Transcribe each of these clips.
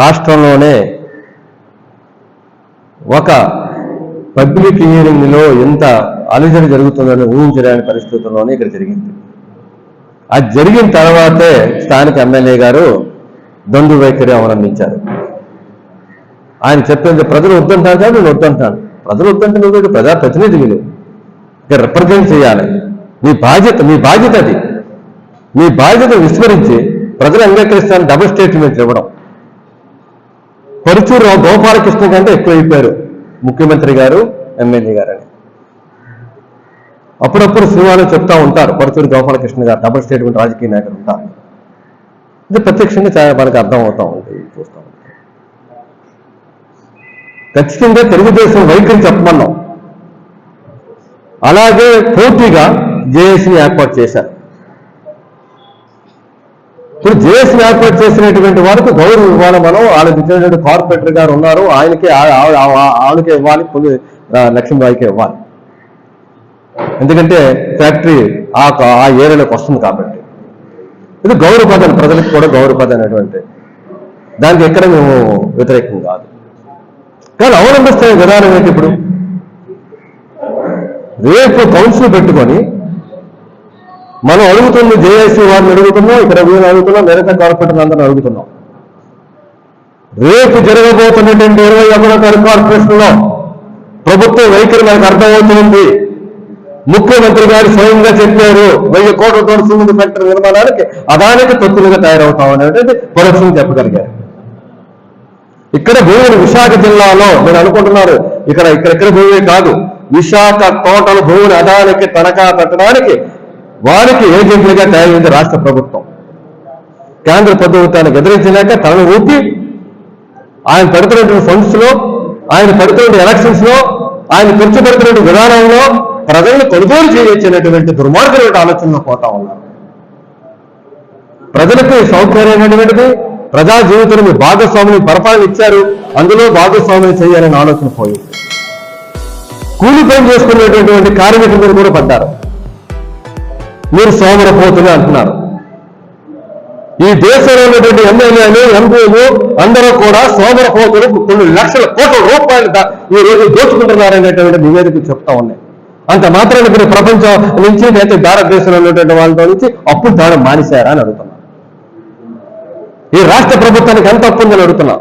రాష్ట్రంలోనే ఒక పబ్లిక్ హియరింగ్లో ఎంత అలజడి జరుగుతుందని ఊహించలేని పరిస్థితుల్లోనే ఇక్కడ జరిగింది. అది జరిగిన తర్వాతే స్థానిక ఎమ్మెల్యే గారు దండు వైఖరి అవలంబించారు. ఆయన చెప్పింది ప్రజలు వద్దంటారు కాదు నేను వద్దంటాను. ప్రజలు వద్దంటే నువ్వు ఇక్కడ ప్రజా నువ్వు ఇక్కడ రిప్రజెంట్ చేయాలి. మీ బాధ్యత మీ బాధ్యత అది. మీ బాధ్యత విస్మరించి ప్రజలు అంగీకరిస్తాను డబుల్ స్టేట్మెంట్లు ఇవ్వడం. పరుచూరు గోపాలకృష్ణ కంటే ఎక్కువ అయిపోయారు ముఖ్యమంత్రి గారు ఎమ్మెల్యే గారు అని అప్పుడప్పుడు సినిమాలో చెప్తా ఉంటారు పరుచూరు గోపాలకృష్ణ గారు డబుల్ స్టేట్మెంట్ రాజకీయ నాయకులు ఉంటారు. ఇది ప్రత్యక్షంగా చాలా మనకు అర్థం అవుతా ఉంది చూస్తాం ఖచ్చితంగా తెలుగుదేశం వైఖరి చెప్పమన్నాం. అలాగే పోటీగా జేఏసీని ఏర్పాటు చేశారు. ఇప్పుడు జేఏసీని ఏర్పాటు చేసినటువంటి వారికి గౌరవం ఇవ్వాలి మనం. వాళ్ళకి ఇచ్చినటువంటి కార్పొరేటర్ గారు ఉన్నారు. ఆయనకే ఆ- ఆవిడకే ఇవ్వాలి. పొలి లక్ష్మీబాయికే ఇవ్వాలి. ఎందుకంటే ఫ్యాక్టరీ ఆ ఆ ఏరియాలోకి వస్తుంది కాబట్టి. ఇది గౌరవ ప్రజలకు కూడా గౌరవ పదం అనేటువంటి. దానికి ఎక్కడ మేము వ్యతిరేకం కాదు. కానీ అవలంబిస్తున్న విధానం ఏంటి ఇప్పుడు? రేపు కౌన్సిల్ పెట్టుకొని మనం అడుగుతుంది జేఏసీ వారిని అడుగుతున్నాం ఇక్కడ వీళ్ళు అడుగుతున్నాం మిగతా కార్పొరేటర్ అందరిని అడుగుతున్నాం. రేపు జరగబోతున్నటువంటి ఇరవై ఒకటో తారీఖు కార్పొరేషన్లో ప్రభుత్వ వైఖరి మనకు అర్థమవుతుంది. ముఖ్యమంత్రి గారు స్వయంగా చెప్పారు వెయ్యి కోట్ల తోడుతుంది ఫ్యాక్టరీ నిర్మాణానికి అదానికి తొత్తులుగా తయారవుతాం అనేటువంటి పరోక్షంగా చెప్పగలిగారు. ఇక్కడ భూములు విశాఖ జిల్లాలో మీరు అనుకుంటున్నారు ఇక్కడ ఇక్కడ ఇక్కడ భూమి కాదు విశాఖ తోటలు భూములు అదానికి తనఖా పెట్టడానికి వారికి ఏజెంట్లుగా తయారైంది రాష్ట్ర ప్రభుత్వం? కేంద్ర ప్రభుత్వానికి ఎదురించలేక తనను ఊపి ఆయన పెడుతున్నటువంటి ఫండ్స్లో ఆయన పెడుతున్న ఎలక్షన్స్లో ఆయన ఖర్చు పెడుతున్న విధానంలో ప్రజలను కొనుగోలు చేయొచ్చినటువంటి దుర్మార్గమైన ఆలోచనలో పోతా ఉన్నారు? ప్రజలకు సౌకర్యమైనటువంటిది ప్రజా జీవితంలో మీ భాగస్వామిని పరిపాలన ఇచ్చారు అందులో భాగస్వామిని చేయాలని ఆలోచన పోయింది. కూలి పని చేసుకునేటటువంటి కార్మికుల మీద కూడా పడ్డారు. మీరు సోమరపోతులు అంటున్నారు. ఈ దేశంలో ఉన్నటువంటి ఎమ్మెల్యేలు ఎంపీలు అందరూ కూడా సోమరపోతులు కొన్ని లక్షల కోట్ల రూపాయలు ఈ రోజు దోచుకుంటున్నారనేటువంటి నివేదిక చెప్తా ఉన్నాయి. అంత మాత్రాన్ని మీరు ప్రపంచం నుంచి లేకపోతే భారతదేశంలో ఉన్నటువంటి వాళ్ళతో నుంచి అప్పులు దానం మానేశారా అని అడుగుతున్నా. ఈ రాష్ట్ర ప్రభుత్వానికి ఎంత అప్పు ఉందని అడుగుతున్నా.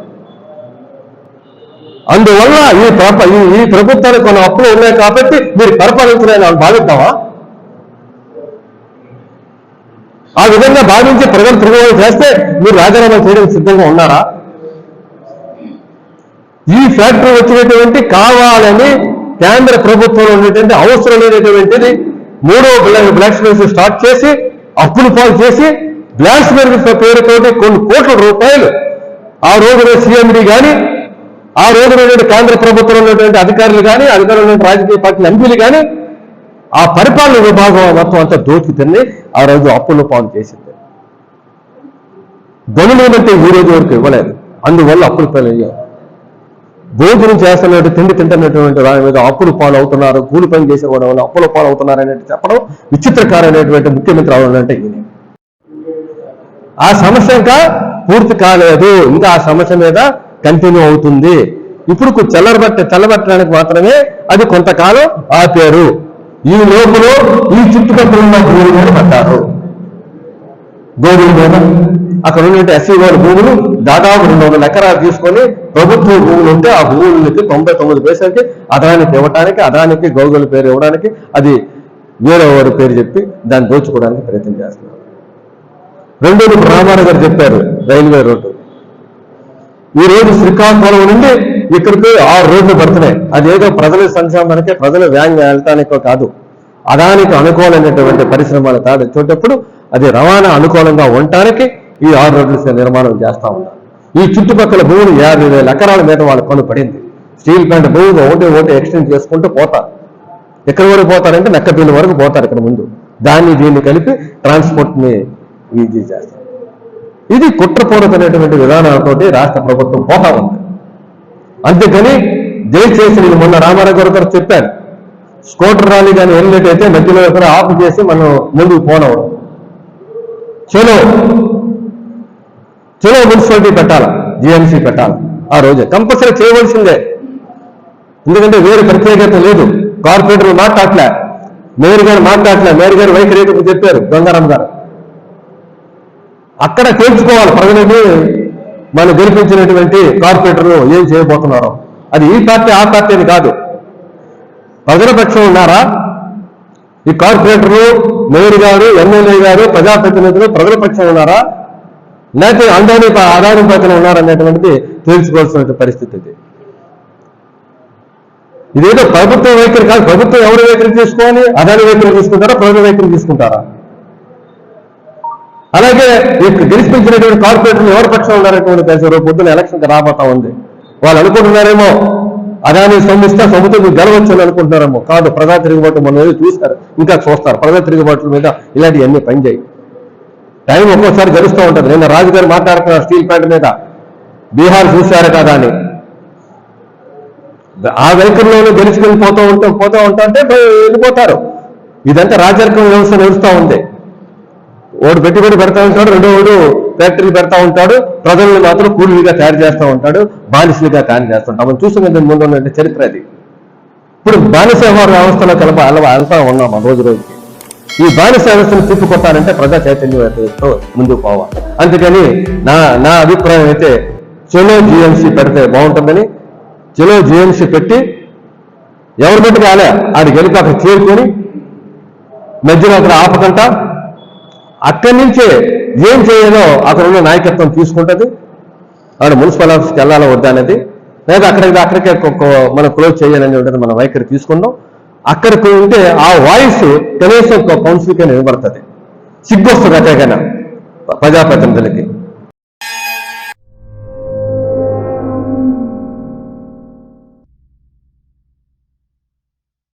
అందువల్ల ఈ ఈ- ఈ ప్రభుత్వానికి కొన్ని అప్పులు ఉన్నాయి కాబట్టి మీరు పరిపాలించలేని వాళ్ళు భావిద్దామా ఆ విధంగా భావించి ప్రజలు తిరుగుబాటు చేస్తే మీరు రాజీనామా చేయడానికి సిద్ధంగా ఉన్నారా? ఈ ఫ్యాక్టరీ వచ్చినటువంటి కావాలని కేంద్ర ప్రభుత్వంలో ఉన్నటువంటి అవసరం లేనటువంటిది మూడో బ్లాక్ స్మిల్స్ స్టార్ట్ చేసి అప్పులు పాలు చేసి బ్లాక్ స్మిల్స్ పేరుతోటి కొన్ని కోట్ల రూపాయలు ఆ రోజున సీఎండి కానీ ఆ రోజున కేంద్ర ప్రభుత్వంలో ఉన్నటువంటి అధికారులు కానీ అధికారులు రాజకీయ పార్టీల ఎంపీలు కానీ ఆ పరిపాలన విభాగం మొత్తం అంతా దోచుకుతున్నాయి ఆ రోజు అప్పులు పాలు చేసింది. గనులేమంటే ఈ రోజు వరకు ఇవ్వలేదు. అందువల్ల అప్పులు పాలు భోజనం చేస్తున్నట్టు తిండి తింటున్నటువంటి దాని మీద అప్పులు పాలు అవుతున్నారు. కూలి పని చేసే కూడా వల్ల అప్పుల పాలు అవుతున్నారు అనేది చెప్పడం విచిత్రకారైనటువంటి ముఖ్యమంత్రి అవ్వాలంటే ఈయన. ఆ సమస్య ఇంకా పూర్తి కాలేదు. ఇంకా ఆ సమస్య మీద కంటిన్యూ అవుతుంది. ఇప్పుడు చల్లబట్ట చల్లబట్టడానికి మాత్రమే అది కొంతకాలం ఆపారు. ఈ లోపల ఈ చుట్టుపక్కల ఉన్న భూముల మీద పడ్డారు గోధుమ మీద అక్కడ ఉన్నటువంటి ఎస్సీ వాళ్ళ భూములు దాదాపు రెండు వందల ఎకరాలు తీసుకొని ప్రభుత్వ భూములు ఉంటే ఆ భూములకి తొంభై తొమ్మిది పైసలకి అదానికి ఇవ్వడానికి అదానికి గోగుల పేరు ఇవ్వడానికి అది వేరే వారి పేరు చెప్పి దాన్ని దోచుకోవడానికి ప్రయత్నం చేస్తున్నారు. రెండోది బ్రాహ్మణ గారు చెప్పారు రైల్వే రోడ్డు. ఈ రోజు శ్రీకాకుళం నుండి ఇక్కడికి ఆరు రోడ్లు పడుతున్నాయి. అదేదో ప్రజల సంక్షేమానికి ప్రజల వ్యాంగ్ వెళ్ళటానికో కాదు. అదానికి అనుకూలమైనటువంటి పరిశ్రమలు కాదు చూడేటప్పుడు అది రవాణా అనుకూలంగా ఉండటానికి ఈ ఆరు రోడ్లు నిర్మాణం చేస్తా ఉన్నారు. ఈ చుట్టుపక్కల భూములు యాభై వేల ఎకరాల మీద వాళ్ళ పను పడింది స్టీల్ ప్లాంట్ భూమి ఒకటి ఒకటి ఎక్స్టెండ్ చేసుకుంటూ పోతారు. ఎక్కడి వరకు పోతారంటే నక్కపల్లి వరకు పోతారు ఇక్కడ ముందు. దాన్ని దీన్ని కలిపి ట్రాన్స్పోర్ట్ని ఈజీ చేస్తారు. ఇది కుట్రపూరితమైనటువంటి విధానాలతోటి రాష్ట్ర ప్రభుత్వం పోతా ఉంది. అంతేకాని దయచేసి నేను మొన్న రామారావు గారు చెప్పారు. స్కూటర్ రాలి కానీ వెళ్ళినట్టయితే మధ్యలో ఎక్కడ ఆఫ్ చేసి మనం ముందుకు పోనవడం చలో. చలో మున్సిపాలిటీ పెట్టాలి? జిఎంసీ పెట్టాలి? ఆ రోజే. కంపల్సరీ చేయవలసిందే. ఎందుకంటే వేరే ప్రత్యేకత లేదు. కార్పొరేటర్ మాట్లాడలే మేయర్ గారు మాట్లాడలే మేయర్ గారు వైఖరి చెప్పారు గంగారాం గారు. అక్కడ తేల్చుకోవాలి. ప్రజలని మనం గెలిపించినటువంటి కార్పొరేటర్లు ఏం చేయబోతున్నారో. అది ఈ పార్టీ ఆ పార్టీ అని కాదు. ప్రజలపక్షం ఉన్నారా? ఈ కార్పొరేటర్లు మేయర్ గారు ఎమ్మెల్యే గారు ప్రజాప్రతినిధులు ప్రజల పక్షం ఉన్నారా? లేకపోతే అందాని అదాని పక్కన ఉన్నారనేటువంటిది తెలుసుకోవాల్సిన పరిస్థితి ఇది. ఇదేదో ప్రభుత్వ వైఖరి కాదు. ప్రభుత్వం ఎవరు వైఖరి తీసుకోవాలి? అదాని వైఖరి తీసుకుంటారా? ప్రజల వైఖరి తీసుకుంటారా? అలాగే ఇప్పుడు గెలిపించినటువంటి కార్పొరేటర్లు ఎవరి పక్షం ఉన్నారనేటువంటి తెలుసు. రేపు పొద్దున ఎలక్షన్ రాబోతా ఉంది. వాళ్ళు అనుకుంటున్నారేమో అదాని సొమ్మిస్తే సొమ్ముతో గెలవచ్చు అని అనుకుంటున్నారమ్మో కాదు ప్రజా తిరుగుబాటు మన చూస్తారు ఇంకా చూస్తారు. ప్రజా తిరుగుబాట్ల మీద ఇలాంటివన్నీ పనిచేయి టైం ఒక్కోసారి గెలుస్తూ ఉంటుంది. నిన్న రాజుగారు మాట్లాడుతున్నారు స్టీల్ ప్లాంట్ మీద బీహార్ చూశారు కదా అని. ఆ వైఖరిలోనే గెలుచుకొని పోతూ ఉంటా పోతూ ఉంటా అంటే వెళ్ళిపోతారు. ఇదంతా రాజరికం వ్యవస్థ నడుస్తూ ఉంది. ఓడు పెట్టుబడి పెడతా ఉంటాడు రెండో ఓడు ఫ్యాక్టరీ పెడతా ఉంటాడు ప్రజల్ని మాత్రం కూలీలుగా తయారు చేస్తూ ఉంటాడు బానిసలుగా తయారు చేస్తూ ఉంటాడు. మనం చూసిన ముందు ఉన్నట్టు చరిత్ర అది. ఇప్పుడు బానిస వ్యవస్థలో కలప అలవా వెళ్తా ఉన్నాం మనం రోజు రోజుకి. ఈ బానిస వ్యవస్థను తిప్పుకొట్టాలంటే ప్రజా చైతన్యంతో ముందుకు పోవాలి. అందుకని నా నా అభిప్రాయం అయితే చెలో జిఎంసీ పెడితే బాగుంటుందని చెలో జిఎంసీ పెట్టి ఎవరి మట్టు కాలే ఆడికి వెళ్ళి అక్కడ చేరుకొని మధ్యలో అక్కడ ఆపకుండా అక్కడి నుంచే ఏం చేయాలో అక్కడ ఉన్న నాయకత్వం తీసుకుంటుంది. అక్కడ మున్సిపల్ ఆఫీస్కి వెళ్ళాలో వద్దా అనేది. లేదా అక్కడికి అక్కడికే కొ- మనం క్లోజ్ చేయాలని ఉంటుంది మన వైఖరి తీసుకుందాం అక్కడికి ఉంటే ఆ వాయిస్ కనీసం కౌన్సిల్కే వినబడుతుంది సిగ్గొస్తుంది అదే కన్నా ప్రజాప్రతినిధులకి.